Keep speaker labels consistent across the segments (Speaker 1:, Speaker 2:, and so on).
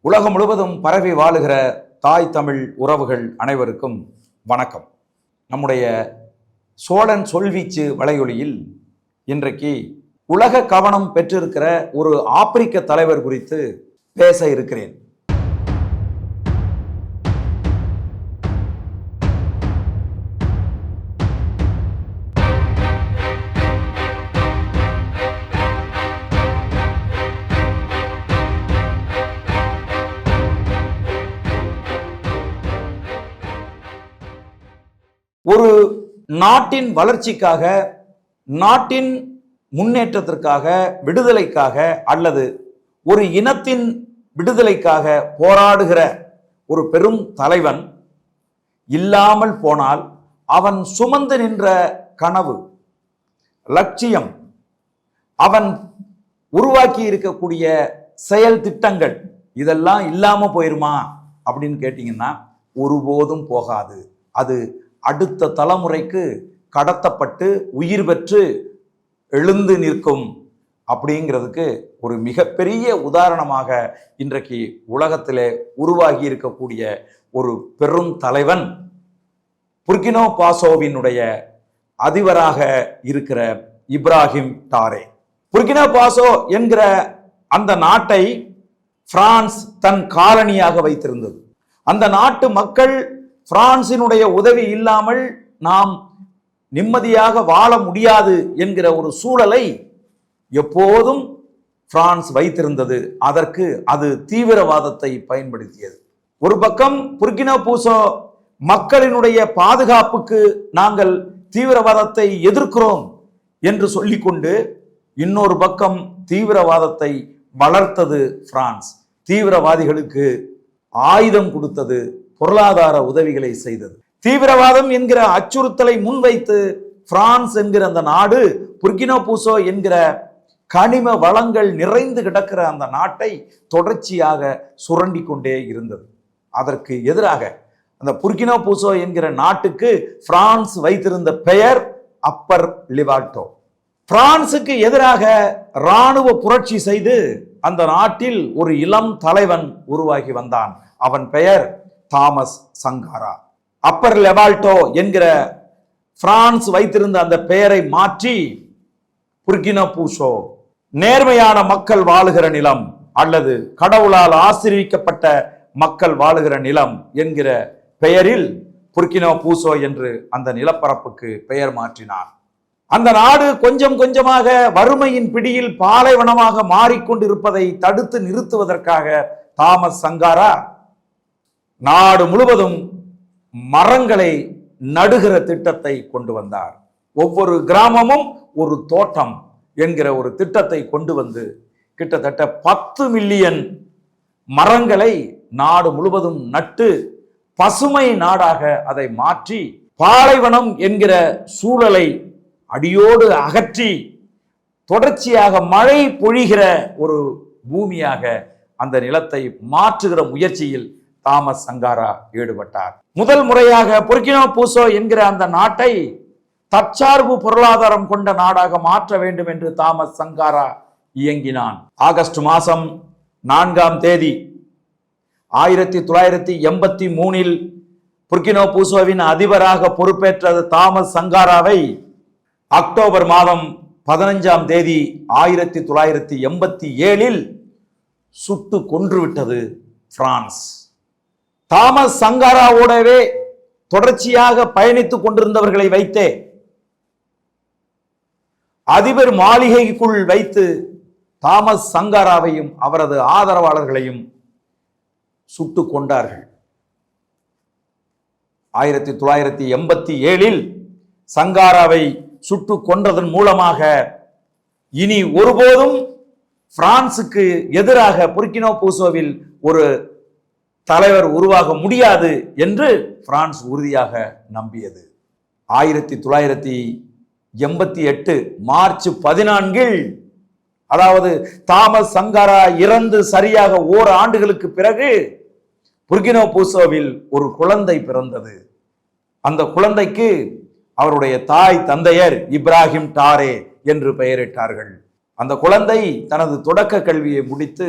Speaker 1: உலகம் முழுவதும் பரவி வாழுகிற தாய் தமிழ் உறவுகள் அனைவருக்கும் வணக்கம். நம்முடைய சோழன் சொல்வீச்சு வலையொலியில் இன்றைக்கு உலக கவனம் பெற்றிருக்கிற ஒரு ஆப்பிரிக்க தலைவர் குறித்து பேச இருக்கிறேன். ஒரு நாட்டின் வளர்ச்சிக்காக நாட்டின் முன்னேற்றத்திற்காக விடுதலைக்காக அல்லது ஒரு இனத்தின் விடுதலைக்காக போராடுகிற ஒரு பெரும் தலைவன் இல்லாமல் போனால் அவன் சுமந்து நின்ற கனவு லட்சியம் அவன் உருவாக்கி இருக்கக்கூடிய செயல் திட்டங்கள் இதெல்லாம் இல்லாமல் போயிருமா அப்படின்னு கேட்டிங்கன்னா ஒருபோதும் போகாது. அது அடுத்த தலைமுறைக்கு கடத்தப்பட்டு உயிர் பெற்று எழுந்து நிற்கும் அப்படிங்கிறதுக்கு ஒரு மிகப்பெரிய உதாரணமாக இன்றைக்கு உலகத்திலே உருவாகி இருக்கக்கூடிய ஒரு பெரும் தலைவன் புர்கினோ பாசோவினுடைய அதிபராக இருக்கிற இப்ராஹிம் டாரே. புர்கினோ பாசோ என்கிற அந்த நாட்டை பிரான்ஸ் தன் காலனியாக வைத்திருந்தது. அந்த நாட்டு மக்கள் பிரான்சினுடைய உதவி இல்லாமல் நாம் நிம்மதியாக வாழ முடியாது என்கிற ஒரு சூழலை எப்போதும் பிரான்ஸ் வைத்திருந்தது. அதற்கு அது தீவிரவாதத்தை பயன்படுத்தியது. ஒரு பக்கம் புர்கினா பூசோ மக்களினுடைய பாதுகாப்புக்கு நாங்கள் தீவிரவாதத்தை எதிர்க்கிறோம் என்று சொல்லிக்கொண்டு இன்னொரு பக்கம் தீவிரவாதத்தை வளர்த்தது பிரான்ஸ். தீவிரவாதிகளுக்கு ஆயுதம் கொடுத்தது பொருளாதார உதவிகளை செய்தது. தீவிரவாதம் என்கிற அச்சுறுத்தலை முன்வைத்து பிரான்ஸ் என்கிற அந்த நாடு புர்கினோ பூசோ என்கிற கனிம வளங்கள் நிறைந்து கிடக்கிற அந்த நாட்டை தொடர்ச்சியாக சுரண்டி கொண்டே இருந்தது. அதற்கு எதிராக அந்த புர்கினோ பூசோ என்கிற நாட்டுக்கு பிரான்ஸ் வைத்திருந்த பெயர் அப்பர் லிவாட்டோ. பிரான்சுக்கு எதிராக இராணுவ புரட்சி செய்து அந்த நாட்டில் ஒரு இளம் தலைவன் உருவாகி வந்தான். அவன் பெயர் தாமஸ் சங்காரா. அப்பர் லெவால்டோ என்கிற பிரான்ஸ் வைத்திருந்த அந்த பெயரை மாற்றி புர்கினோ பூசோ நேர்மையான மக்கள் வாழுகிற நிலம் அல்லது கடவுளால் ஆசிர்விக்கப்பட்ட மக்கள் வாழுகிற நிலம் என்கிற பெயரில் புர்கினோ பூசோ என்று அந்த நிலப்பரப்புக்கு பெயர் மாற்றினார். அந்த நாடு கொஞ்சம் கொஞ்சமாக வறுமையின் பிடியில் பாலைவனமாக மாறிக்கொண்டிருப்பதை தடுத்து நிறுத்துவதற்காக தாமஸ் சங்காரா நாடு முழுவதும் மரங்களை நடுகிற திட்டத்தை கொண்டு வந்தார். ஒவ்வொரு கிராமமும் ஒரு தோட்டம் என்கிற ஒரு திட்டத்தை கொண்டு வந்து கிட்டத்தட்ட பத்து மில்லியன் மரங்களை நாடு முழுவதும் நட்டு பசுமை நாடாக அதை மாற்றி பாலைவனம் என்கிற சூழலை அடியோடு அகற்றி தொடர்ச்சியாக மழை பொழிகிற ஒரு பூமியாக அந்த நிலத்தை மாற்றுகிற முயற்சியில் தாமஸ் சங்காரா ஈடுபட்டார். முதல் முறையாக பொர்கினோ பூசோ என்கிற அந்த நாட்டை தற்சார்பு பொருளாதாரம் கொண்ட நாடாக மாற்ற வேண்டும் என்று தாமஸ் சங்காரா இயங்கினான். ஆகஸ்ட் மாதம் நான்காம் தேதி ஆயிரத்தி தொள்ளாயிரத்தி எண்பத்தி மூணில் புர்கினோ பூசோவின் அதிபராக பொறுப்பேற்ற தாமஸ் சங்காராவை அக்டோபர் மாதம் பதினஞ்சாம் தேதி ஆயிரத்தி தொள்ளாயிரத்தி எண்பத்தி ஏழில் சுட்டு கொன்றுவிட்டது பிரான்ஸ். தாமஸ் சங்காராவோடவே தொடர்ச்சியாக பயணித்துக் கொண்டிருந்தவர்களை வைத்தே அதிபர் மாளிகைக்குள் வைத்து தாமஸ் சங்காராவையும் அவரது ஆதரவாளர்களையும் சுட்டு கொண்டார்கள். ஆயிரத்தி தொள்ளாயிரத்தி எண்பத்தி ஏழில் சங்காராவை சுட்டு கொன்றதன் மூலமாக இனி ஒருபோதும் பிரான்சுக்கு எதிராக புர்கினோ பூசோவில் ஒரு தலைவர் உருவாக முடியாது என்று பிரான்ஸ் உறுதியாக நம்பியது. ஆயிரத்தி தொள்ளாயிரத்தி எண்பத்தி எட்டு மார்ச் பதினான்கில் அதாவது தாமஸ் சங்காரா இறந்து சரியாக ஓர் ஆண்டுகளுக்கு பிறகு புர்கினோ பூசோவில் ஒரு குழந்தை பிறந்தது. அந்த குழந்தைக்கு அவருடைய தாய் தந்தையர் இப்ராஹிம் டாரே என்று பெயரிட்டார்கள். அந்த குழந்தை தனது தொடக்க கல்வியை முடித்து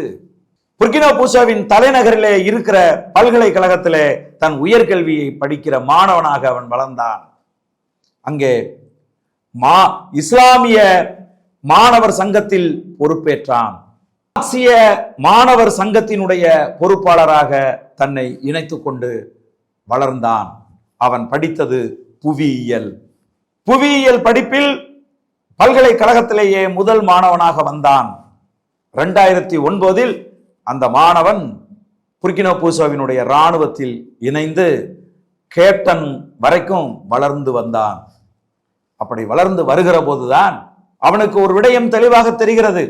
Speaker 1: புர்கினோ பூசாவின் தலைநகரிலே இருக்கிற பல்கலைக்கழகத்திலே தன் உயர்கல்வியை படிக்கிற மாணவனாக அவன் வளர்ந்தான். அங்கே மா இஸ்லாமிய மாணவர் சங்கத்தில் பொறுப்பேற்றான். ஆசிய மாணவர் சங்கத்தினுடைய பொறுப்பாளராக தன்னை இணைத்து கொண்டு வளர்ந்தான். அவன் படித்தது புவியியல். புவியியல் படிப்பில் பல்கலைக்கழகத்திலேயே முதல் மாணவனாக வந்தான். ரெண்டாயிரத்தி ஒன்பதில் அந்த மாணவன் புர்கினோ பூசோவினுடைய இராணுவத்தில் இணைந்து கேப்டன் வரைக்கும் வளர்ந்து வந்தான். அப்படி வளர்ந்து வருகிற போதுதான் அவனுக்கு ஒரு விடயம் தெளிவாக தெரிகிறது.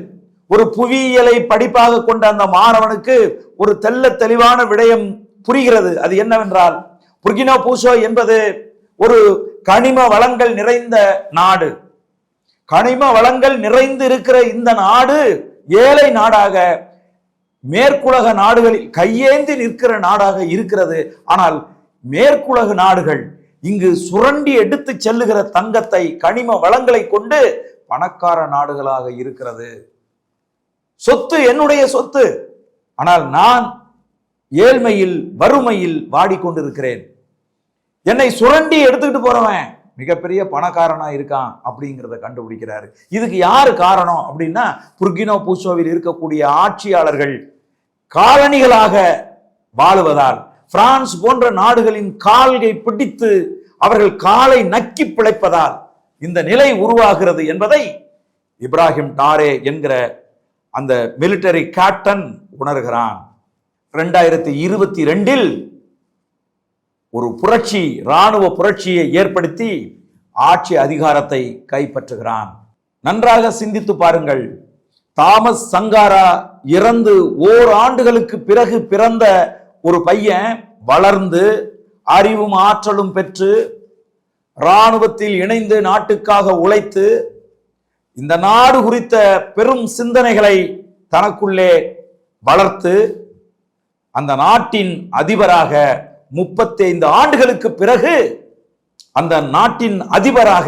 Speaker 1: ஒரு புவியியலை படிப்பாக கொண்ட அந்த மாணவனுக்கு ஒரு தெல்ல தெளிவான விடயம் புரிகிறது. அது என்னவென்றால் புர்கினோ பூசோ என்பது ஒரு கனிம வளங்கள் நிறைந்த நாடு. கனிம வளங்கள் நிறைந்து இருக்கிற இந்த நாடு ஏழை நாடாக மேற்குலக நாடுகளில் கையேந்தி நிற்கிற நாடாக இருக்கிறது. ஆனால் மேற்குலக நாடுகள் இங்கு சுரண்டி எடுத்து செல்லுகிற தங்கத்தை கனிம வளங்களை கொண்டு பணக்கார நாடுகளாக இருக்கிறது. சொத்து என்னுடைய சொத்து. ஆனால் நான் ஏழ்மையில் வறுமையில் வாடிக்கொண்டிருக்கிறேன். என்னை சுரண்டி எடுத்துக்கிட்டு போறவன் மிகப்பெரிய பணக்காரனாக இருக்கான் அப்படிங்கிறத கண்டுபிடிக்கிறாரு. இதுக்கு யார் காரணம் அப்படின்னா புர்கினோ பூசோவில் இருக்கக்கூடிய ஆட்சியாளர்கள் காலனிகளாக வாழுவதால் பிரான்ஸ் போன்ற நாடுகளின் கால்கை பிடித்து அவர்கள் காலை நக்கி பிழைப்பதால் இந்த நிலை உருவாகிறது என்பதை இப்ராஹிம் டாரே என்கிற அந்த மிலிட்டரி கேப்டன் உணர்கிறான். ரெண்டாயிரத்தி இருபத்தி ரெண்டில் ஒரு புரட்சி ராணுவ புரட்சியை ஏற்படுத்தி ஆட்சி அதிகாரத்தை கைப்பற்றுகிறான். நன்றாக சிந்தித்து பாருங்கள். தாமஸ் சங்காரா இறந்து ஓர் ஆண்டுகளுக்கு பிறகு பிறந்த ஒரு பையன் வளர்ந்து அறிவும் ஆற்றலும் பெற்று இராணுவத்தில் இணைந்து நாட்டுக்காக உழைத்து இந்த நாடு குறித்த பெரும் சிந்தனைகளை தனக்குள்ளே வளர்த்து அந்த நாட்டின் அதிபராக முப்பத்தைந்து ஆண்டுகளுக்கு பிறகு அந்த நாட்டின் அதிபராக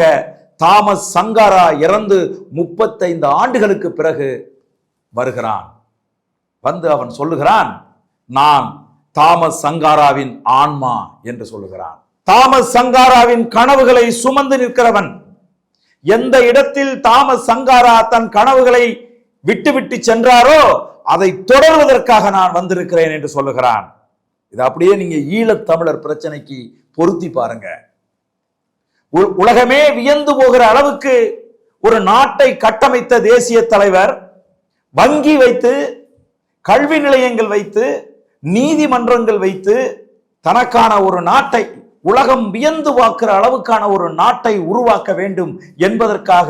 Speaker 1: தாமஸ் சங்காரா இறந்து முப்பத்தைந்து ஆண்டுகளுக்கு பிறகு வருகிறான். வந்து அவன் சொல்லுகிறான் நான் தாமஸ் சங்காராவின் ஆன்மா என்று சொல்லுகிறான். தாமஸ் சங்காராவின் கனவுகளை சுமந்து நிற்கிறவன் எந்த இடத்தில் தாமஸ் சங்காரா தன் கனவுகளை விட்டுவிட்டு சென்றாரோ அதை தொடர்வதற்காக நான் வந்திருக்கிறேன் என்று சொல்லுகிறான். இது அப்படியே நீங்கள் ஈழத்தமிழர் பிரச்சனைக்கு பொருத்தி பாருங்க. உ- உலகமே வியந்து போகிற அளவுக்கு ஒரு நாட்டை கட்டமைத்த தேசிய தலைவர் வங்கி வைத்து கல்வி நிலையங்கள் வைத்து நீதிமன்றங்கள் வைத்து தனக்கான ஒரு நாட்டை உலகம் வியந்து பார்க்கிற அளவுக்கான ஒரு நாட்டை உருவாக்க வேண்டும் என்பதற்காக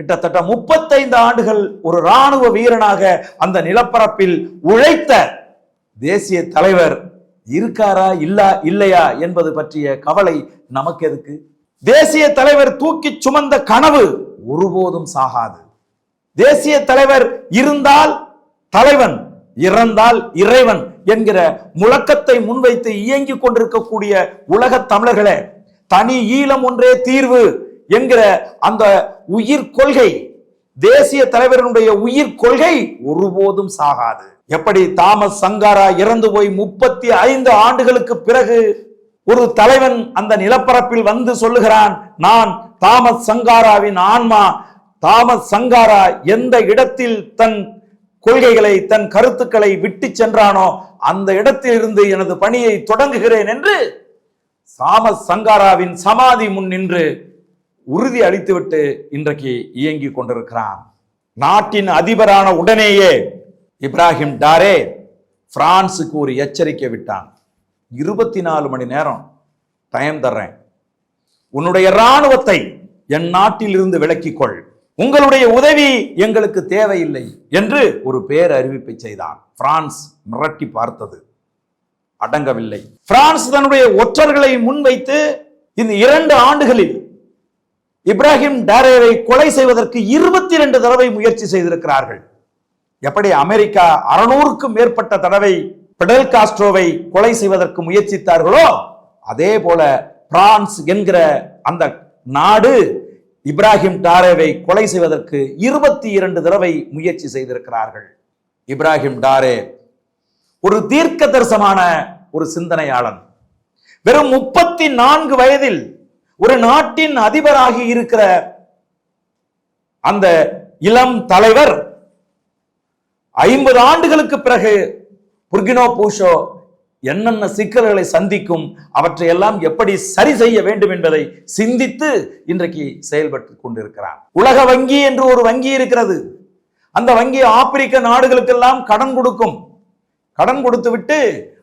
Speaker 1: கிட்டத்தட்ட முப்பத்தைந்து ஆண்டுகள் ஒரு ராணுவ வீரனாக அந்த நிலப்பரப்பில் உழைத்த தேசிய தலைவர் இருக்காரா இல்லா இல்லையா என்பது பற்றிய கவலை நமக்கு எதுக்கு? தேசிய தலைவர் தூக்கி சுமந்த கனவு ஒருபோதும் சாகாது. தேசிய தலைவர் இருந்தால் தலைவன் இறந்தால் இறைவன் என்கிற முழக்கத்தை முன்வைத்து இயங்கிக் கொண்டிருக்கக்கூடிய உலகத் தமிழர்களே தனி ஈழம் ஒன்றே தீர்வு என்கிற அந்த உயிர் கொள்கை தேசிய தலைவர்களுடைய உயிர் கொள்கை ஒருபோதும் சாகாது. எப்படி தாமஸ் சங்காரா இறந்து போய் முப்பத்தி ஐந்து ஆண்டுகளுக்கு பிறகு ஒரு தலைவன் அந்த நிலப்பரப்பில் வந்து சொல்லுகிறான் நான் தாமஸ் சங்காராவின் ஆன்மா. தாமஸ் சங்காரா எந்த இடத்தில் தன் கொள்கைகளை தன் கருத்துக்களை விட்டு சென்றானோ அந்த இடத்தில் இருந்து எனது பணியை தொடங்குகிறேன் என்று தாமஸ் சங்காராவின் சமாதி முன் நின்று உறுதி அளித்துவிட்டு இன்றைக்கு இயங்கிக் கொண்டிருக்கிறான். நாட்டின் அதிபரான உடனேயே இப்ராஹிம் டாரே பிரான்சுக்கு ஒரு எச்சரிக்கை விட்டான். இருபத்தி நாலு மணி நேரம் டைம் தர்றேன். உன்னுடைய இராணுவத்தை என் நாட்டில் இருந்து விலக்கிக்கொள் உங்களுடைய உதவி எங்களுக்கு தேவையில்லை என்று ஒரு பேர் அறிவிப்பை செய்தான். பிரான்ஸ் மிரட்டி பார்த்தது. அடங்கவில்லை. பிரான்ஸ் தன்னுடைய ஒற்றர்களை முன்வைத்து இந்த இரண்டு ஆண்டுகளில் இப்ராஹிம் டாரேவை கொலை செய்வதற்கு இருபத்தி இரண்டு தடவை முயற்சி செய்திருக்கிறார்கள். எப்படி அமெரிக்கா அறுநூறுக்கும் மேற்பட்ட தடவை பிடல் காஸ்ட்ரோவை கொலை செய்வதற்கு முயற்சித்தார்களோ அதே போல பிரான்ஸ் என்கிற அந்த நாடு இப்ராஹிம் டாரேவை கொலை செய்வதற்கு இருபத்தி இரண்டு தடவை முயற்சி செய்திருக்கிறார்கள். இப்ராஹிம் டாரே ஒரு தீர்க்க தரிசமான ஒரு சிந்தனையாளன். வெறும் முப்பத்தி நான்கு வயதில் ஒரு நாட்டின் அதிபராகி இருக்கிற அந்த இளம் தலைவர் ஐம்பது ஆண்டுகளுக்கு பிறகு புர்கினோ பூஷோ என்னென்ன சிக்கல்களை சந்திக்கும் அவற்றை எல்லாம் எப்படி சரி செய்ய வேண்டும் என்பதை சிந்தித்து இன்றைக்கு செயல்பட்டு கொண்டிருக்கிறார். உலக வங்கி என்று ஒரு வங்கி இருக்கிறது. அந்த வங்கி ஆப்பிரிக்க நாடுகளுக்கெல்லாம் கடன் கொடுக்கும். கடன் கொடுத்து விட்டு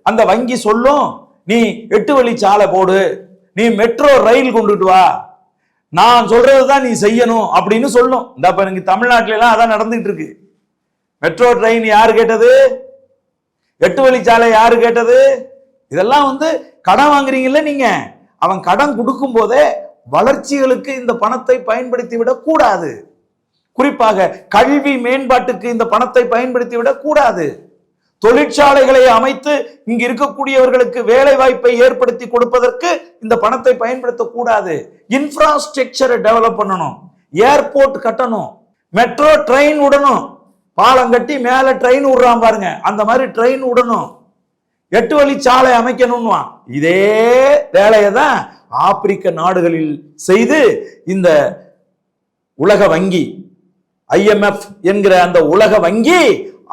Speaker 1: அந்த வங்கி சொல்லும் நீ எட்டு வழி சாலை போடு நீ மெட்ரோ ரயில் கொண்டுட்டு வா. நான் சொல்றதுதான் நீ செய்யணும் அப்படின்னு சொல்லும். இந்த இப்போ எனக்கு தமிழ்நாட்டிலலாம் எல்லாம் அதான் நடந்துகிட்டு இருக்கு. மெட்ரோ ட்ரெயின் யார் கேட்டது? எட்டு வழிச்சாலை யார் கேட்டது? இதெல்லாம் வந்து கடன் வாங்குறீங்கல்ல நீங்க. அவன் கடன் கொடுக்கும் போதே வளர்ச்சிகளுக்கு இந்த பணத்தை பயன்படுத்தி விடக்கூடாது குறிப்பாக கல்வி மேம்பாட்டுக்கு இந்த பணத்தை பயன்படுத்தி விடக்கூடாது தொழிற்சாலைகளை அமைத்து இங்கு இருக்கக்கூடியவர்களுக்கு வேலை வாய்ப்பை ஏற்படுத்தி கொடுப்பதற்கு இந்த பணத்தை பயன்படுத்தக்கூடாது. இன்ஃப்ராஸ்ட்ரக்சரை டெவலப் பண்ணணும். ஏர்போர்ட் கட்டணும். மெட்ரோ ட்ரெயின் விடணும். பாலம் கட்டி மேல ட்ரெயின் விடுறான் பாருங்க. அந்த மாதிரி ட்ரெயின் விடணும். எட்டு வழி சாலை அமைக்கணும்னுவான். இதே வேலையை தான் ஆப்பிரிக்க நாடுகளில் செய்து இந்த உலக வங்கி ஐஎம்எஃப் என்கிற அந்த உலக வங்கி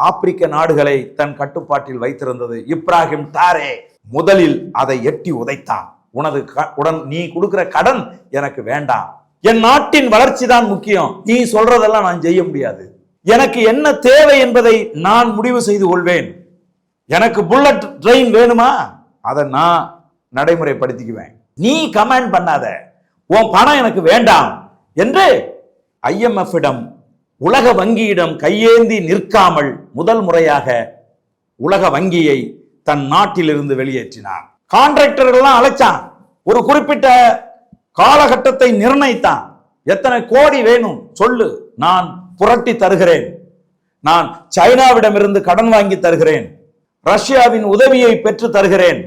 Speaker 1: ஆப்பிரிக்க நாடுகளை தன் கட்டுப்பாட்டில் வைத்திருந்தது இப்ராஹிம் தாரே. முதலில் அதை எட்டி உதைத்தான். உனது க- உடன் நீ கொடுக்கிற கடன் எனக்கு வேண்டாம். என் நாட்டின் வளர்ச்சி தான் முக்கியம். நீ சொல்றதெல்லாம் நான் செய்ய முடியாது. எனக்கு என்ன தேவை என்பதை நான் முடிவு செய்து கொள்வேன். எனக்கு புல்லட் ட்ரெயின் வேணுமா? அதை நான் நடைமுறைப்படுத்திக்குவேன். நீ கமெண்ட் பண்ணாத. உன் பணம் எனக்கு வேண்டாம். என்று ஐஎம்எஃப் இடம் உலக வங்கியிடம் கையேந்தி நிற்காமல் முதல் முறையாக உலக வங்கியை தன் நாட்டிலிருந்து வெளியேற்றினார் கான்ட்ராக்டர்கள்லாம் அழைச்சான். ஒரு குறிப்பிட்ட காலகட்டத்தை நிர்ணயித்தான். எத்தனை கோடி வேணும்? சொல்லு. நான் புரட்டி தருகிறேன். நான் சைனாவிடமிருந்து கடன் வாங்கி தருகிறேன். ரஷ்யாவின் உதவியை பெற்று தருகிறேன்.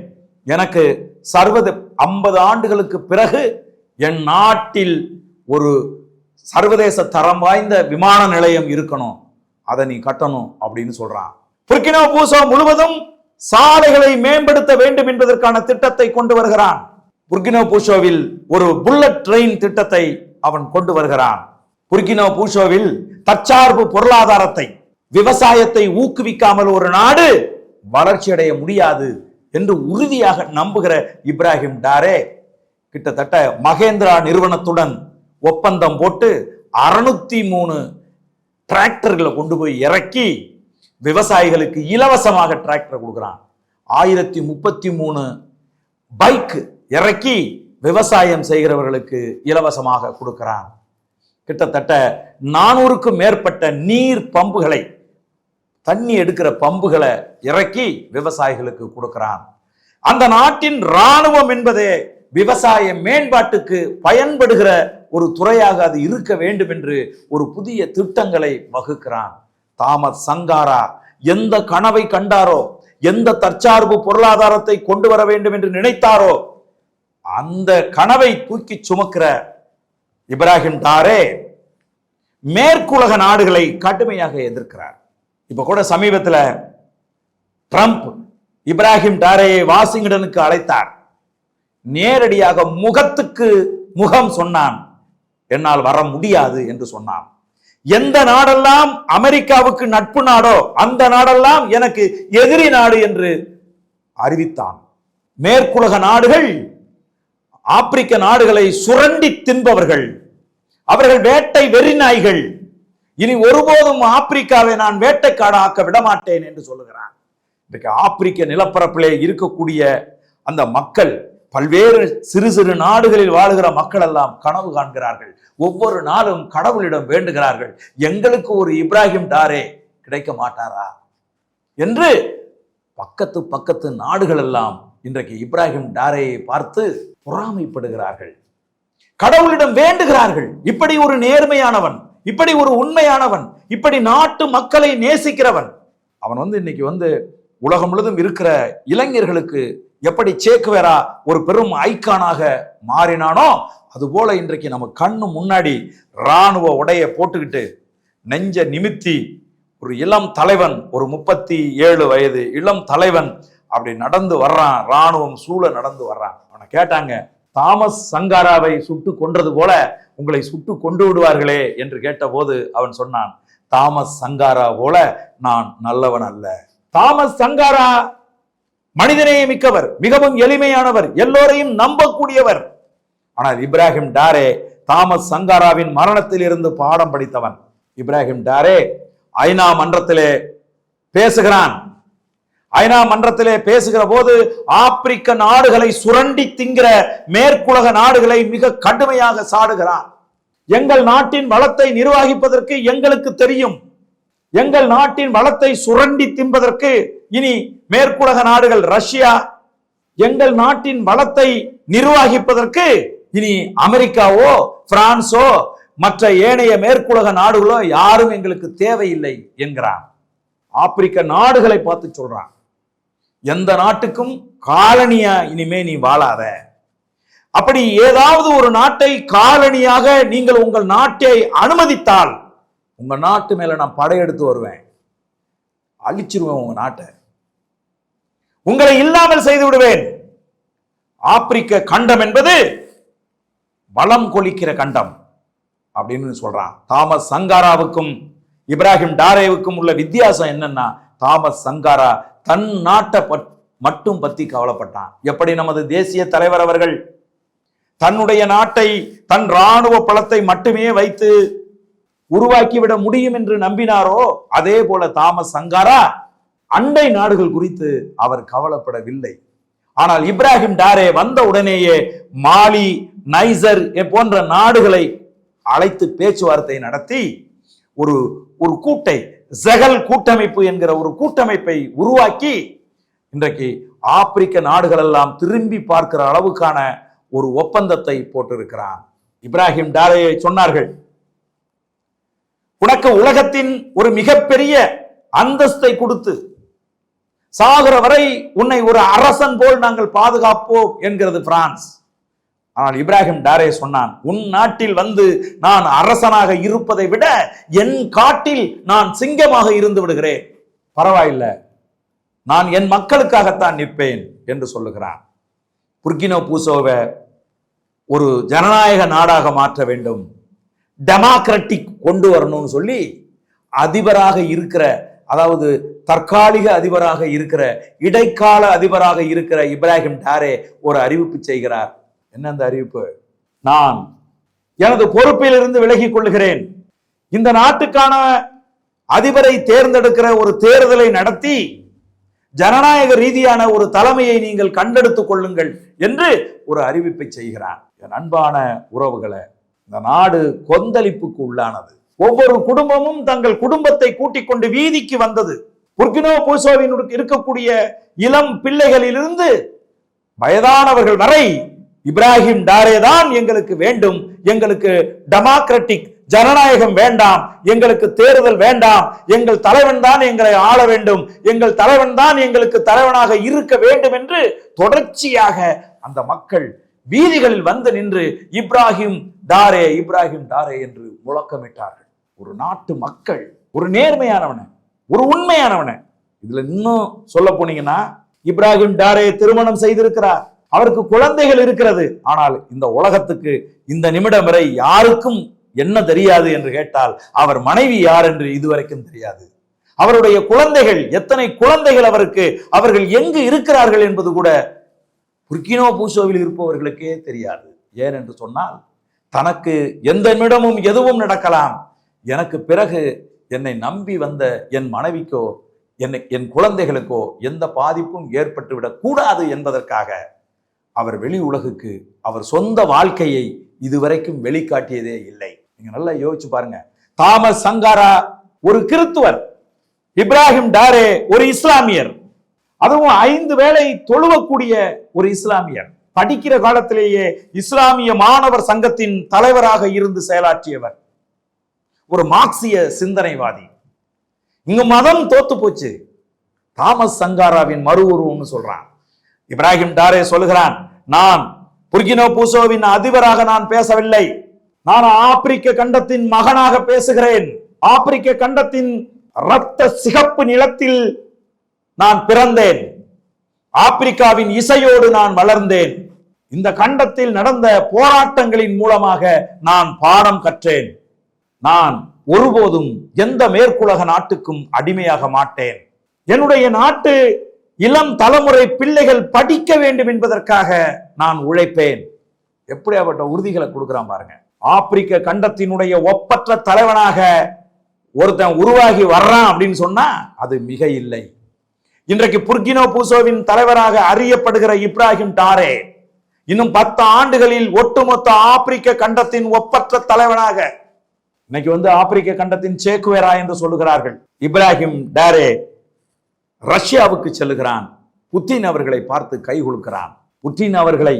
Speaker 1: எனக்கு சர்வத ஐம்பது ஆண்டுகளுக்கு பிறகு என் நாட்டில் ஒரு சர்வதேச தரம் வாய்ந்த விமான நிலையம் இருக்கணும். அதை நீ கட்டணும் அப்படின்னு சொல்றான். புர்கினோ பூசோ முழுவதும் சாலைகளை மேம்படுத்த வேண்டும் என்பதற்கான திட்டத்தை கொண்டு வருகிறான். புர்கினோ பூஷோவில் ஒரு புல்லட் ட்ரெயின் திட்டத்தை அவன் கொண்டு வருகிறான். புர்கினோ பூஷோவில் தற்சார்பு பொருளாதாரத்தை விவசாயத்தை ஊக்குவிக்காமல் ஒரு நாடு வளர்ச்சியடைய முடியாது என்று உறுதியாக நம்புகிற இப்ராஹிம் டாரே கிட்டத்தட்ட மகேந்திரா நிறுவனத்துடன் ஒப்பந்தம் போட்டு அறுநூத்தி மூணு டிராக்டர்களை கொண்டு போய் இறக்கி விவசாயிகளுக்கு இலவசமாக டிராக்டர் கொடுக்குறான். ஆயிரத்தி முப்பத்தி மூணு பைக் இறக்கி விவசாயம் செய்கிறவர்களுக்கு இலவசமாக கொடுக்கிறான். கிட்டத்தட்ட நானூறுக்கும் மேற்பட்ட நீர் பம்புகளை தண்ணி எடுக்கிற பம்புகளை இறக்கி விவசாயிகளுக்கு கொடுக்கிறான். அந்த நாட்டின் ராணுவம் என்பதே விவசாய மேம்பாட்டுக்கு பயன்படுகிற ஒரு துறையாக அது இருக்க வேண்டும் என்று ஒரு புதிய திட்டங்களை வகுக்கிறான். தாமஸ் சங்காரா எந்த கனவை கண்டாரோ எந்த தற்சார்பு பொருளாதாரத்தை கொண்டு வர வேண்டும் என்று நினைத்தாரோ அந்த கனவை தூக்கி சுமக்கிற இப்ராஹிம் தாரே மேற்குலக நாடுகளை கடுமையாக எதிர்க்கிறார். இப்ப கூட சமீபத்தில் ட்ரம்ப் இப்ராஹிம் டாரேயை வாஷிங்டனுக்கு அழைத்தார். நேரடியாக முகத்துக்கு முகம் சொன்னான். என்னால் வர முடியாது என்று சொன்னான். எந்த நாடெல்லாம் அமெரிக்காவுக்கு நட்பு நாடோ அந்த நாடெல்லாம் எனக்கு எதிரி நாடு என்று அறிவித்தான். மேற்குலக நாடுகள் ஆப்பிரிக்க நாடுகளை சுரண்டி தின்பவர்கள் அவர்கள் வேட்டை வெறி நாய்கள் இனி ஒருபோதும் ஆப்பிரிக்காவை நான் வேட்டைக்காடாக்க விடமாட்டேன் என்று சொல்லுகிறான். இன்றைக்கு ஆப்பிரிக்க நிலப்பரப்பிலே இருக்கக்கூடிய அந்த மக்கள் பல்வேறு சிறு சிறு நாடுகளில் வாழுகிற மக்கள் எல்லாம் கனவு காண்கிறார்கள். ஒவ்வொரு நாளும் கடவுளிடம் வேண்டுகிறார்கள். எங்களுக்கு ஒரு இப்ராஹிம் டாரே கிடைக்க மாட்டாரா? என்று பக்கத்து பக்கத்து நாடுகள் எல்லாம் இன்றைக்கு இப்ராஹிம் டாரேயை பார்த்து பொறாமைப்படுகிறார்கள். கடவுளிடம் வேண்டுகிறார்கள். இப்படி ஒரு நேர்மையானவன் இப்படி ஒரு உண்மையானவன் இப்படி நாட்டு மக்களை நேசிக்கிறவன். அவன் வந்து இன்னைக்கு வந்து உலகம் முழுதும் இருக்கிற இளைஞர்களுக்கு எப்படி சேக்குவேரா ஒரு பெரும் ஐக்கானாக மாறினானோ அதுபோல இன்றைக்கு நம்ம கண்ணு முன்னாடி ராணுவ உடைய போட்டுக்கிட்டு நெஞ்ச நிமித்தி ஒரு இளம் தலைவன் ஒரு முப்பத்தி ஏழு வயது இளம் தலைவன் அப்படி நடந்து வர்றான் ராணுவம் சூழ நடந்து வர்றான். அவனை கேட்டாங்க தாமஸ் சங்காராவை சுட்டு கொன்றது போல உங்களை சுட்டு கொண்டு விடுவார்களே? என்று கேட்டபோது அவன் சொன்னான் தாமஸ் சங்காரா போல நான் நல்லவன் அல்ல. தாமஸ் சங்காரா மனிதநேய மிக்கவர் மிகவும் எளிமையானவர் எல்லோரையும் நம்பக்கூடியவர். ஆனால் இப்ராஹிம் டாரே தாமஸ் சங்காராவின் மரணத்தில் இருந்து பாடம் படித்தவன். இப்ராஹிம் டாரே ஐநா மன்றத்திலே பேசுகிறான். ஐநா மன்றத்திலே பேசுகிற போது ஆப்பிரிக்க நாடுகளை சுரண்டி திங்கிற மேற்குலக நாடுகளை மிக கடுமையாக சாடுகிறான். எங்கள் நாட்டின் வளத்தை நிர்வகிப்பதற்கு எங்களுக்கு தெரியும். எங்கள் நாட்டின் வளத்தை சுரண்டி தின்பதற்கு இனி மேற்குலக நாடுகள் ரஷ்யா எங்கள் நாட்டின் வளத்தை நிர்வாகிப்பதற்கு இனி அமெரிக்காவோ பிரான்சோ மற்ற ஏனைய மேற்குலக நாடுகளோ யாரும் எங்களுக்கு தேவையில்லை என்கிறான். ஆப்பிரிக்க நாடுகளை பார்த்து சொல்றான். எந்த நாட்டுக்கும் காலனியா இனிமே நீ வாழாத. அப்படி ஏதாவது ஒரு நாட்டை காலனியாக நீங்கள் உங்கள் நாட்டை அனுமதித்தால் உங்க நாட்டு மேல நான் படையெடுத்து வருவேன். அழிச்சிருவேன் உங்க நாட்டை. உங்களை இல்லாமல் செய்து விடுவேன். ஆப்பிரிக்க கண்டம் என்பது வளம் கொளிக்கிற கண்டம் அப்படின்னு சொல்றான். தாமஸ் சங்காராவுக்கும் இப்ராஹிம் டாரேவுக்கும் உள்ள வித்தியாசம் என்னன்னா தாமஸ் சங்காரா தன் நாட்டை மட்டும் பத்தி கவலைப்பட்டான். எப்படி நமது தேசிய தலைவர் அவர்கள்? தன்னுடைய நாட்டை தன் ராணுவ பலத்தை மட்டுமே வைத்து உருவாக்கிவிட முடியும் என்று நம்பினாரோ அதே போல தாமஸ் சங்காரா அண்டை நாடுகள் குறித்து அவர் கவலைப்படவில்லை. ஆனால் இப்ராஹிம் டாரே வந்த உடனேயே மாலி நைசர் போன்ற நாடுகளை அழைத்து பேச்சுவார்த்தை நடத்தி ஒரு ஒரு கூட்டை ஜெகல் கூட்டமைப்பு என்கிற ஒரு கூட்டமைப்பை உருவாக்கி இன்றைக்கு ஆப்பிரிக்க நாடுகளெல்லாம் திரும்பி பார்க்கிற அளவுக்கான ஒரு ஒப்பந்தத்தை போட்டிருக்கிறான். இப்ராஹிம் டாரேயை சொன்னார்கள் உனக்கு உலகத்தின் ஒரு மிகப்பெரிய அந்தஸ்தை கொடுத்து சாகிற வரை உன்னை ஒரு அரசன் போல் நாங்கள் பாதுகாப்போம் என்கிறது பிரான்ஸ். ஆனால் இப்ராஹிம் டாரே சொன்னான் உன் நாட்டில் வந்து நான் அரசனாக இருப்பதை விட என் காட்டில் நான் சிங்கமாக இருந்து விடுகிறேன். பரவாயில்லை நான் என் மக்களுக்காகத்தான் நிற்பேன் என்று சொல்லுகிறான். புர்கினோ பூசோவை ஒரு ஜனநாயக நாடாக மாற்ற வேண்டும் டெமோக்ராட்டிக் கொண்டு வரணும்னு சொல்லி அதிபராக இருக்கிற அதாவது தற்காலிக அதிபராக இருக்கிற இடைக்கால அதிபராக இருக்கிற இப்ராஹிம் டாரே ஒரு அறிவிப்பு செய்கிறார். என்ன அந்த அறிவிப்பு? நான் எனது பொறுப்பிலிருந்து விலகிக் கொள்கிறேன். இந்த நாட்டுக்கான அதிபரை தேர்ந்தெடுக்கிற ஒரு தேர்தலை நடத்தி ஜனநாயக ரீதியான ஒரு தலைமையை நீங்கள் கண்டெடுத்துக் கொள்ளுங்கள் என்று ஒரு அறிவிப்பை செய்கிறான் என் அன்பான உறவுகளை இந்த நாடு கொந்தளிப்புக்கு உள்ளானது. ஒவ்வொரு குடும்பமும் தங்கள் குடும்பத்தை கூட்டிக் கொண்டு வீதிக்கு வந்தது. புர்கினோ பூசோவின் இருக்கக்கூடிய இளம் பிள்ளைகளிலிருந்து வயதானவர்கள் வரை இப்ராஹிம் டாரே தான் எங்களுக்கு வேண்டும். எங்களுக்கு டெமோக்ராட்டிக் ஜனநாயகம் வேண்டாம். எங்களுக்கு தேர்தல் வேண்டாம். எங்கள் தலைவன் தான் எங்களை ஆள வேண்டும். எங்கள் தலைவன் தான் எங்களுக்கு தலைவனாக இருக்க வேண்டும் என்று தொடர்ச்சியாக அந்த மக்கள் வீதிகளில் வந்து நின்று இப்ராஹிம் டாரே இப்ராஹிம் டாரே என்று முழக்கமிட்டார்கள். ஒரு நாட்டு மக்கள் ஒரு நேர்மையானவனை ஒரு உண்மையானவனை. இதுல இன்னும் சொல்ல போனீங்கன்னா இப்ராஹிம் டாரே திருமணம் செய்திருக்கிறார். அவருக்கு குழந்தைகள் இருக்கிறது. ஆனால் இந்த உலகத்துக்கு இந்த நிமிடம் வரை யாருக்கும் என்ன தெரியாது என்று கேட்டால் அவர் மனைவி யார் என்று இதுவரைக்கும் தெரியாது. அவருடைய குழந்தைகள் எத்தனை குழந்தைகள் அவருக்கு அவர்கள் எங்கு இருக்கிறார்கள் என்பது கூட புர்கினோ பூசோவில் இருப்பவர்களுக்கே தெரியாது. ஏன் என்று சொன்னால் தனக்கு எந்த நிமிடமும் எதுவும் நடக்கலாம். எனக்கு பிறகு என்னை நம்பி வந்த என் மனைவிக்கோ என்னை என் குழந்தைகளுக்கோ எந்த பாதிப்பும் ஏற்பட்டு என்பதற்காக அவர் வெளி உலகுக்கு அவர் சொந்த வாழ்க்கையை இதுவரைக்கும் வெளிக்காட்டியதே இல்லை. நீங்க நல்லா யோசிச்சு பாருங்க. தாமஸ் சங்காரா ஒரு கிறித்துவர். இப்ராஹிம் டாரே ஒரு இஸ்லாமியர். அதுவும் ஐந்து வேளை தொழுவக்கூடிய ஒரு இஸ்லாமியர். படிக்கிற காலத்திலேயே இஸ்லாமிய மாணவர் சங்கத்தின் தலைவராக இருந்து செயலாற்றியவர். ஒரு மார்க்சிய சிந்தனைவாதி. இங்க மதம் தோத்து போச்சு. தாமஸ் சங்காராவின் மறு உருவம்னு சொல்றான். இப்ராஹிம் டாரே சொல்லுகிறான் நான் புர்கினோ பூசோவின் அதிபராக நான் பேசவில்லை. நான் ஆப்பிரிக்க கண்டத்தின் மகனாக பேசுகிறேன். ஆப்பிரிக்க கண்டத்தின் ரத்த சிகப்பு நிலத்தில் நான் பிறந்தேன். ஆப்பிரிக்காவின் இசையோடு நான் வளர்ந்தேன். இந்த கண்டத்தில் நடந்த போராட்டங்களின் மூலமாக நான் பாடம் கற்றேன். நான் ஒருபோதும் எந்த மேற்குலக நாட்டுக்கும் அடிமையாக மாட்டேன். என்னுடைய நாட்டு இளம் தலைமுறை பிள்ளைகள் படிக்க வேண்டும் என்பதற்காக நான் உழைப்பேன். எப்படியாப்பட்ட உறுதிகளை கொடுக்குறான் பாருங்க. ஆப்பிரிக்க கண்டத்தினுடைய ஒப்பற்ற தலைவனாக ஒருத்தன் உருவாகி வர்றான் அப்படின்னு சொன்னா அது மிக இல்லை. இன்றைக்கு புர்கினோ பூசோவின் தலைவராக அறியப்படுகிற இப்ராஹிம் டாரே இன்னும் பத்து ஆண்டுகளில் ஒட்டுமொத்த ஆப்பிரிக்க கண்டத்தின் ஒப்பற்ற தலைவனாக இன்னைக்கு வந்து ஆப்பிரிக்க கண்டத்தின் சேக்குவேரா என்று சொல்லுகிறார்கள். இப்ராஹிம் டாரே ரஷ்யாவுக்கு செல்லுகிறான். புத்தின் அவர்களை பார்த்து கை கொடுக்கிறான் புத்தின் அவர்களை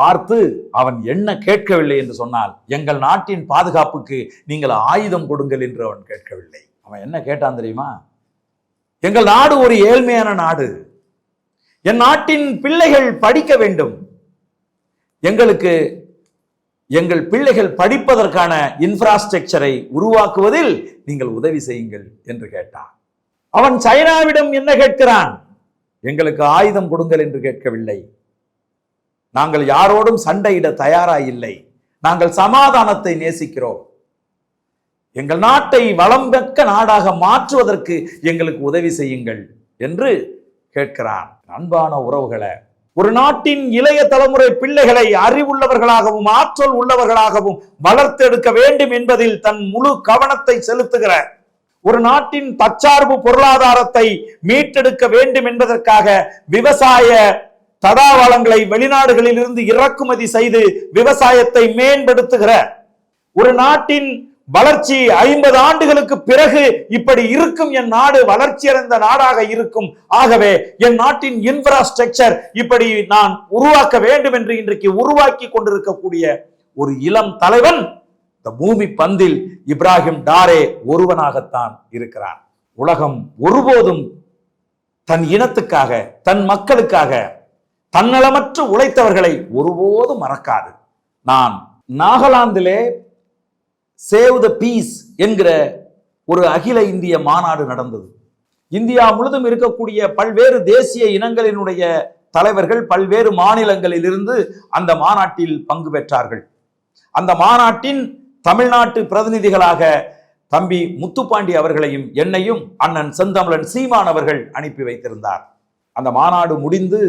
Speaker 1: பார்த்து அவன் என்ன கேட்கவில்லை என்று சொன்னால் எங்கள் நாட்டின் பாதுகாப்புக்கு நீங்கள் ஆயுதம் கொடுங்கள் என்று அவன் கேட்கவில்லை. அவன் என்ன கேட்டான் தெரியுமா? எங்கள் நாடு ஒரு ஏழ்மையான நாடு. என் நாட்டின் பிள்ளைகள் படிக்க வேண்டும். எங்களுக்கு எங்கள் பிள்ளைகள் படிப்பதற்கான இன்ஃப்ராஸ்ட்ரக்சரை உருவாக்குவதில் நீங்கள் உதவி செய்யுங்கள் என்று கேட்டான். அவன் சைனாவிடம் என்ன கேட்கிறான்? எங்களுக்கு ஆயுதம் கொடுங்கள் என்று கேட்கவில்லை. நாங்கள் யாரோடும் சண்டையிட தயாராக இல்லை நாங்கள் சமாதானத்தை நேசிக்கிறோம். எங்கள் நாட்டை வளம்பெக்க நாடாக மாற்றுவதற்கு எங்களுக்கு உதவி செய்யுங்கள் என்று கேட்கிறான். அன்பான உறவுகளை ஒரு நாட்டின் இளைய தலைமுறை பிள்ளைகளை அறிவுள்ளவர்களாகவும் ஆற்றல் உள்ளவர்களாகவும் வளர்த்தெடுக்க வேண்டும் என்பதில் தன் முழு கவனத்தை செலுத்துகிற ஒரு நாட்டின் தற்சார்பு பொருளாதாரத்தை மீட்டெடுக்க வேண்டும் என்பதற்காக விவசாய தடாவளங்களை வெளிநாடுகளில் இருந்து இறக்குமதி செய்து விவசாயத்தை மேம்படுத்துகிற ஒரு நாட்டின் வளர்ச்சி ஐம்பது ஆண்டுகளுக்கு பிறகு இப்படி இருக்கும் என் நாடு வளர்ச்சியடைந்த நாடாக இருக்கும். ஆகவே என் நாட்டின் இன்ஃப்ராஸ்ட்ரக்சர் இப்படி நான் உருவாக்க வேண்டும் என்று இன்றைக்கு உருவாக்கி கொண்டிருக்கக்கூடிய ஒரு இளம் தலைவன் இந்த பூமி பந்தில் இப்ராஹிம் டாரே ஒருவனாகத்தான் இருக்கிறான். உலகம் ஒருபோதும் தன் இனத்துக்காக தன் மக்களுக்காக தன்னலமற்று உழைத்தவர்களை ஒருபோதும் மறக்காது. நான் நாகாலாந்திலே சேவ் த பீஸ் என்கிற ஒரு அகில இந்திய மாநாடு நடந்தது. இந்தியா முழுதும் இருக்கக்கூடிய பல்வேறு தேசிய இனங்களினுடைய தலைவர்கள் பல்வேறு மாநிலங்களிலிருந்து அந்த மாநாட்டில் பங்கு பெற்றார்கள். அந்த மாநாட்டின் தமிழ்நாட்டு பிரதிநிதிகளாக தம்பி முத்துப்பாண்டி அவர்களையும் என்னையும் அண்ணன் செந்தமிழன் சீமான் அவர்கள் அனுப்பி வைத்திருந்தார். அந்த மாநாடு முடிந்து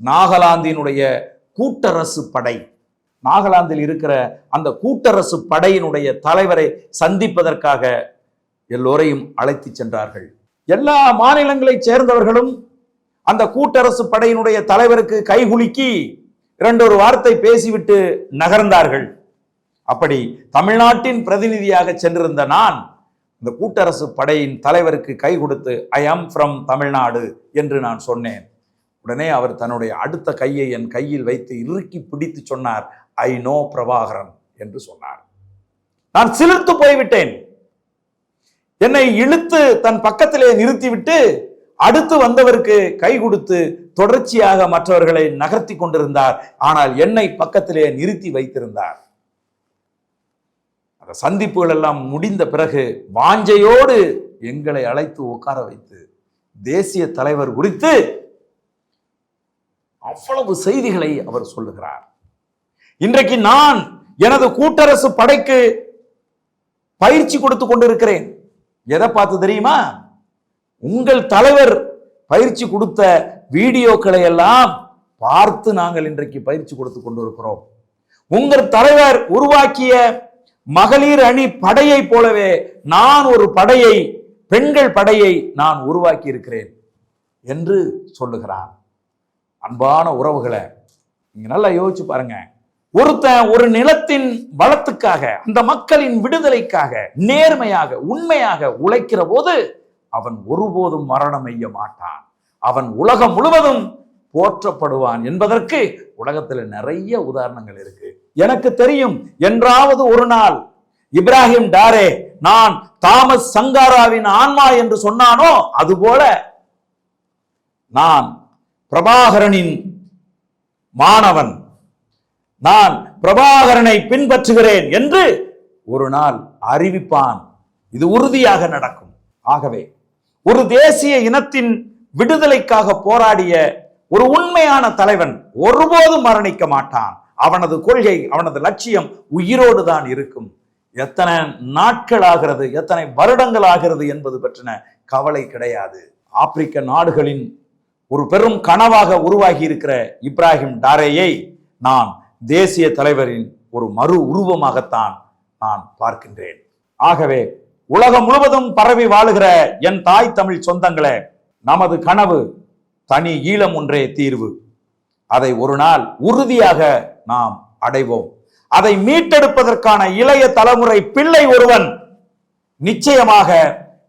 Speaker 1: நாகாலாந்தினுடைய கூட்டரசு படை நாகாலாந்தில் இருக்கிற அந்த கூட்டரசு படையினுடைய தலைவரை சந்திப்பதற்காக எல்லோரையும் அழைத்து சென்றார்கள். எல்லா மாநிலங்களைச் சேர்ந்தவர்களும் அந்த கூட்டரசு படையினுடைய தலைவருக்கு கைகுலுக்கி இரண்டொரு வார்த்தை பேசிவிட்டு நகர்ந்தார்கள். அப்படி தமிழ்நாட்டின் பிரதிநிதியாக சென்றிருந்த நான் இந்த கூட்டரசு படையின் தலைவருக்கு கை கொடுத்து ஐ ஆம் ஃப்ரம் தமிழ்நாடு என்று நான் சொன்னேன். உடனே அவர் தன்னுடைய அடுத்த கையை என் கையில் வைத்து இறுக்கி பிடித்து சொன்னார். ஐ நோ பிரபாகரன் என்று சொன்னார். நான் சிலிர்த்து போய்விட்டேன். என்னை இழுத்து தன் பக்கத்திலே நிறுத்திவிட்டு அடுத்து வந்தவருக்கு கை கொடுத்து தொடர்ச்சியாக மற்றவர்களை நகர்த்தி கொண்டிருந்தார். ஆனால் என்னை பக்கத்திலே நிறுத்தி வைத்திருந்தார். அந்த சந்திப்புகள் எல்லாம் முடிந்த பிறகு வாஞ்சையோடு எங்களை அழைத்து உட்கார வைத்து தேசிய தலைவர் குறித்து அவ்வளவு செய்திகளை அவர் சொல்லுகிறார். இன்றைக்கு நான் எனது கூட்டரசு படைக்கு பயிற்சி கொடுத்து கொண்டிருக்கிறேன். எதை பார்த்து தெரியுமா? உங்கள் தலைவர் பயிற்சி கொடுத்த வீடியோக்களை எல்லாம் பார்த்து நாங்கள் இன்றைக்கு பயிற்சி கொடுத்து கொண்டிருக்கிறோம். உங்கள் தலைவர் உருவாக்கிய மகளிர் அணி படையை போலவே நான் ஒரு படையை பெண்கள் படையை நான் உருவாக்கி இருக்கிறேன் என்று சொல்லுகிறான் அன்பான உறவுகளை நீங்க நல்லா யோசிச்சு பாருங்க. ஒருத்தன் ஒரு நிலத்தின் வளத்துக்காக அந்த மக்களின் விடுதலைக்காக நேர்மையாக உண்மையாக உழைக்கிற போது அவன் ஒருபோதும் மரணம் எய்ய மாட்டான். அவன் உலகம் முழுவதும் போற்றப்படுவான் என்பதற்கு உலகத்துல நிறைய உதாரணங்கள் இருக்கு. எனக்கு தெரியும் என்றாவது ஒரு நாள் இப்ராஹிம் டாரே நான் தாமஸ் சங்காராவின் ஆன்மா என்று சொன்னானோ அதுபோல நான் பிரபாகரனின் மாணவன் நான் பிரபாகரனை பின்பற்றுகிறேன் என்று ஒரு நாள் அறிவிப்பான். இது உறுதியாக நடக்கும். ஆகவே ஒரு தேசிய இனத்தின் விடுதலைக்காக போராடிய ஒரு உண்மையான தலைவன் ஒருபோதும் மரணிக்க மாட்டான். அவனது கொள்கை அவனது லட்சியம் உயிரோடு தான் இருக்கும். எத்தனை நாட்கள் ஆகிறது எத்தனை வருடங்கள் ஆகிறது என்பது பற்றின கவலை கிடையாது. ஆப்பிரிக்க நாடுகளின் ஒரு பெரும் கனவாக உருவாகி இருக்கிற இப்ராஹிம் டாரேயை நான் தேசிய தலைவரின் ஒரு மறு உருவமாகத்தான் நான் பார்க்கின்றேன். ஆகவே உலகம் முழுவதும் பரவி வாழுகிற என் தாய் தமிழ் சொந்தங்களே நமது கனவு தனி ஈழம் ஒன்றே தீர்வு. அதை ஒரு நாள் உறுதியாக நாம் அடைவோம். அதை மீட்டெடுப்பதற்கான இளைய தலைமுறை பிள்ளை ஒருவன் நிச்சயமாக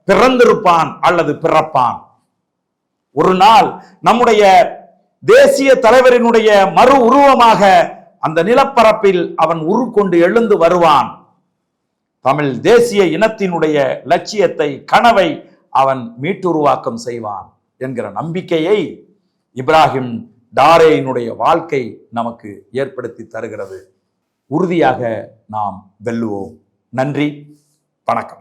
Speaker 1: பிறந்திருப்பான் அல்லது பிறப்பான். ஒரு நாள் நம்முடைய தேசிய தலைவரினுடைய மறு உருவமாக அந்த நிலப்பரப்பில் அவன் உருக்கொண்டு எழுந்து வருவான். தமிழ் தேசிய இனத்தினுடைய லட்சியத்தை கனவை அவன் மீட்டுருவாக்கம் செய்வான் என்கிற நம்பிக்கையை இப்ராஹிம் டாரேயினுடைய வாழ்க்கை நமக்கு ஏற்படுத்தி தருகிறது. உறுதியாக நாம் வெல்லுவோம். நன்றி. வணக்கம்.